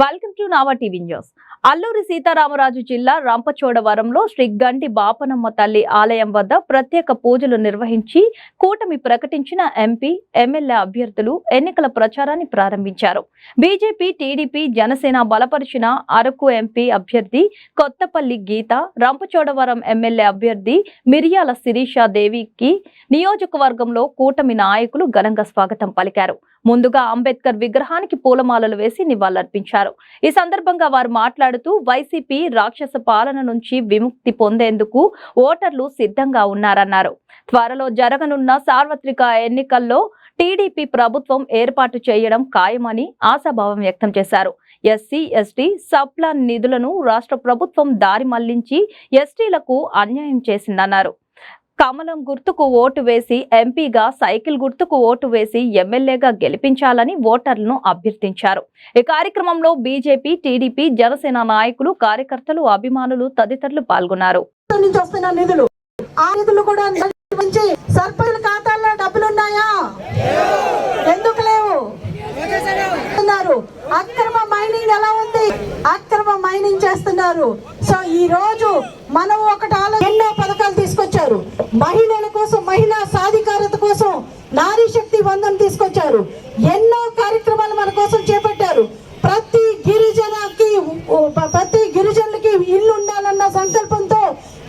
Welcome to Nava TV news. Alluri Sitaramaraju జిల్లా రంపచోడవరంలో శ్రీ గంటి బాపనమ్మ తల్లి ఆలయం వద్ద ప్రత్యేక పూజలు నిర్వహించి కూటమి ప్రకటించిన ఎంపీ ఎమ్మెల్యే అభ్యర్థులు ఎన్నికల ప్రచారాన్ని ప్రారంభించారు. బీజేపీ టీడీపీ జనసేన బలపరిచిన అరకు ఎంపీ అభ్యర్థి కొత్తపల్లి గీత రంపచోడవరం ఎమ్మెల్యే అభ్యర్థి మిరియాల శిరీష దేవికి నియోజకవర్గంలో కూటమి నాయకులు ఘనంగా స్వాగతం పలికారు. ముందుగా అంబేద్కర్ విగ్రహానికి పూలమాలలు వేసి నివాళులర్పించారు. ఈ సందర్భంగా వారు మాట్లాడుతూ వైసీపీ రాక్షస పాలన నుంచి విముక్తి పొందేందుకు ఓటర్లు సిద్ధంగా ఉన్నారన్నారు. త్వరలో జరగనున్న సార్వత్రిక ఎన్నికల్లో టీడీపీ ప్రభుత్వం ఏర్పాటు చేయడం ఖాయమని ఆశాభావం వ్యక్తం చేశారు. ఎస్సీ ఎస్టీ సప్లాన్ నిధులను రాష్ట్ర ప్రభుత్వం దారి మళ్ళించి ఎస్టీలకు అన్యాయం చేసిందన్నారు. కమలం గుర్తుకు ఓటు వేసి ఎంపీగా సైకిల్ గుర్తుకు ఓటు వేసి ఎమ్మెల్యేగా గెలిపించాలని ఓటర్లను అభ్యర్థించారు. ఈ కార్యక్రమంలో బీజేపీ టీడీపీ జనసేన నాయకులు కార్యకర్తలు అభిమానులు తదితరులు పాల్గొన్నారు. నిధులు? ఆ నిధులు కూడా డబ్బులు ఉన్నాయా? ఎందుకు లేవు? చేస్తున్నారు అక్రమ మైనింగ్ ఎలా ఉంది? అక్రమ మైనింగ్ చేస్తున్నారు. సో ఈ రోజు మనం ఒకటి ఆలో ఎన్నో పథకాలు తీసుకొచ్చారు మహిళల కోసం మహిళా సాధికారత కోసం నారీ శక్తి వందం తీసుకొచ్చారు ఎన్నో కార్యక్రమాలు మన కోసం చేపట్టారు ప్రతి గిరిజనకి ఉ- ప్రతి గిరిజనులకి ఇల్లు ఉండాలన్న సంకల్పంతో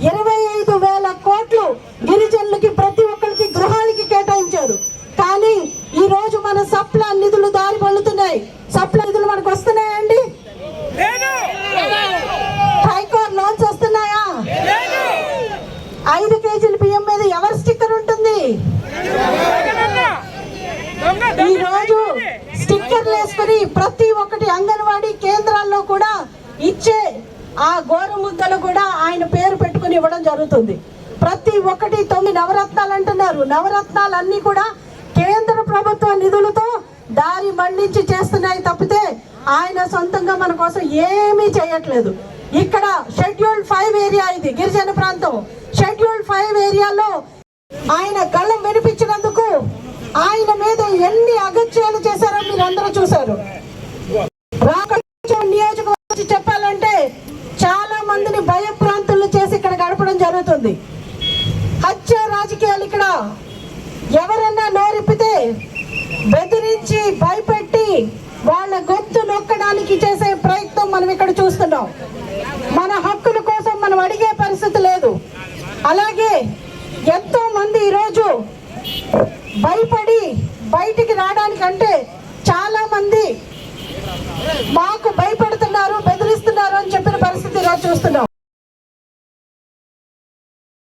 ఇరవై ఐదు వేల కోట్లు గిరిజనులకి ప్రతి ఒక్కరికి గృహాలకి కేటాయించారు. కానీ ఈ రోజు మన సప్లా నిధులు దారి పడుతున్నాయి. సప్లా నిధులు మనకు వస్తున్నాయండి హైకోర్ లోన్స్ వస్తున్నాయా? ఐదు కేజీల బియ్యం మీద ఎవరి స్టిక్కర్ ఉంటుంది? ఈ రోజు స్టిక్కర్లు వేసుకుని ప్రతి ఒక్కటి అంగన్వాడీ కేంద్రాల్లో కూడా ఇచ్చే ఆ గోరుముద్దలు కూడా ఆయన పేరు పెట్టుకుని ఇవ్వడం జరుగుతుంది. ప్రతి ఒక్కటి తొమ్మిది నవరత్నాలు అంటున్నారు. నవరత్నాలు అన్ని కూడా కేంద్ర ప్రభుత్వ నిధులతో దారి మళ్ళించి చేస్తున్నాయి తప్పితే ఆయన సొంతంగా మన కోసం ఏమీ చేయట్లేదు. ఇక్కడ షెడ్యూల్ ఫైవ్ ఏరియా ఇది గిరిజన ప్రాంతం. షెడ్యూల్ ఫైవ్ ఏరియాలో ఆయన కళ్ళం వినిపించినందుకు ఆయన మీద ఎన్ని అగత్యాలు చేశారో మీరు అందరూ చూశారు. జరుగుతుంది హత్య రాజకీయాలు ఇక్కడ ఎవరన్నా నోరిప్పితే బెదిరించి భయపెట్టి వాళ్ళ గొంతు నొక్కడానికి చేసే ప్రయత్నం మనం ఇక్కడ చూస్తున్నాం. మన హక్కుల కోసం మనం అడిగే పరిస్థితి లేదు. అలాగే ఎంతో మంది ఈరోజు భయపడి బయటికి రావడానికంటే చాలా మంది మాకు భయపడ